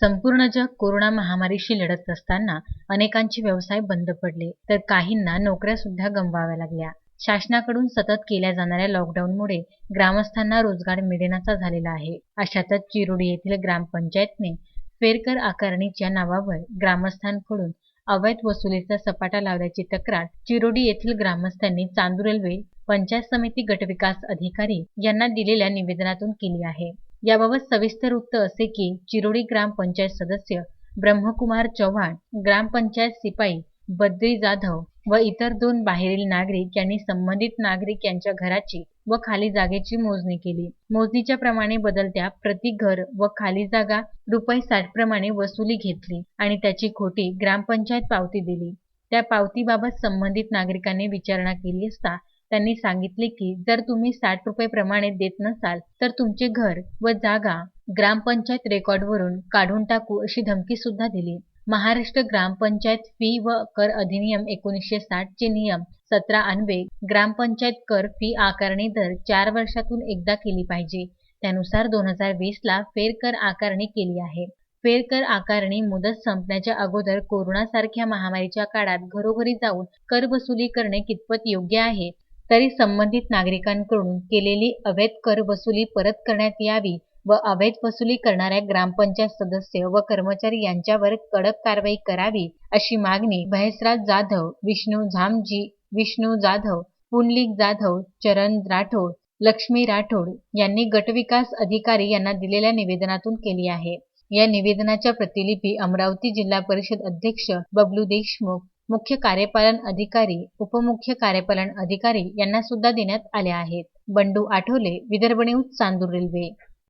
संपूर्ण जग कोरोना महामारीशी लढत असताना अनेकांचे व्यवसाय बंद पडले तर काहींना नोकऱ्या सुद्धा गमवाव्या लागल्या. शासनाकडून सतत केल्या जाणाऱ्या लॉकडाऊनमुळे ग्रामस्थांना रोजगार मिळेनासा झालेला आहे. अशातच चिरोडी येथील ग्रामपंचायतने फेरकर आकारणीच्या नावावर ग्रामस्थांकडून अवैध वसुलीचा सपाटा लावल्याची तक्रार चिरोडी येथील ग्रामस्थांनी चांदू रेल्वे पंचायत समिती गटविकास अधिकारी यांना दिलेल्या निवेदनातून केली आहे. याबाबत सविस्तर वृत्त असे की चिरोडी ग्रामपंचायत सदस्य ब्रह्मकुमार चव्हाण ग्रामपंचायत सिपाई बद्री जाधव व इतर दोन बाहेरील नागरिक यांनी संबंधित नागरिक यांच्या घराची व खाली जागेची मोजणी केली. मोजणीच्या प्रमाणे बदलत्या प्रति घर व खाली जागा रुपये साठ प्रमाणे वसुली घेतली आणि त्याची खोटी ग्रामपंचायत पावती दिली. त्या पावतीबाबत संबंधित नागरिकांनी विचारणा केली असता त्यांनी सांगितले की जर तुम्ही साठ रुपये प्रमाणे देत नसाल तर तुमचे घर व जागा ग्रामपंचायत रेकॉर्डवरून काढून टाकू अशी धमकी सुद्धा दिली. महाराष्ट्र ग्रामपंचायत फी व कर अधिनियम एकोणीसशे साठ चे नियम सतरा अन्वे ग्रामपंचायत कर फी आकारणी दर चार वर्षातून एकदा केली पाहिजे. त्यानुसार दोन हजार वीस ला फेरकर आकारणी केली आहे. फेरकर आकारणी मुदत संपण्याच्या अगोदर कोरोनासारख्या महामारीच्या काळात घरोघरी जाऊन कर वसुली करणे कितपत योग्य आहे? तरी संबंधित नागरिकांकडून केलेली अवैध कर वसुली परत करण्यात यावी व अवैध वसुली करणाऱ्या ग्रामपंचायत सदस्य व कर्मचारी यांच्यावर कडक कारवाई करावी अशी मागणी महेशराज जाधव विष्णू झामजी विष्णू जाधव पुंडलिक जाधव चरण राठोड लक्ष्मी राठोड यांनी गटविकास अधिकारी यांना दिलेल्या निवेदनातून केली आहे. या निवेदनाच्या प्रतिलिपी अमरावती जिल्हा परिषद अध्यक्ष बबलू देशमुख मुख्य कार्यपालन अधिकारी उपमुख्य कार्यपालन अधिकारी यांना सुद्धा देण्यात आल्या आहेत. Bandu Athawale Vidarbha news Chandur railway.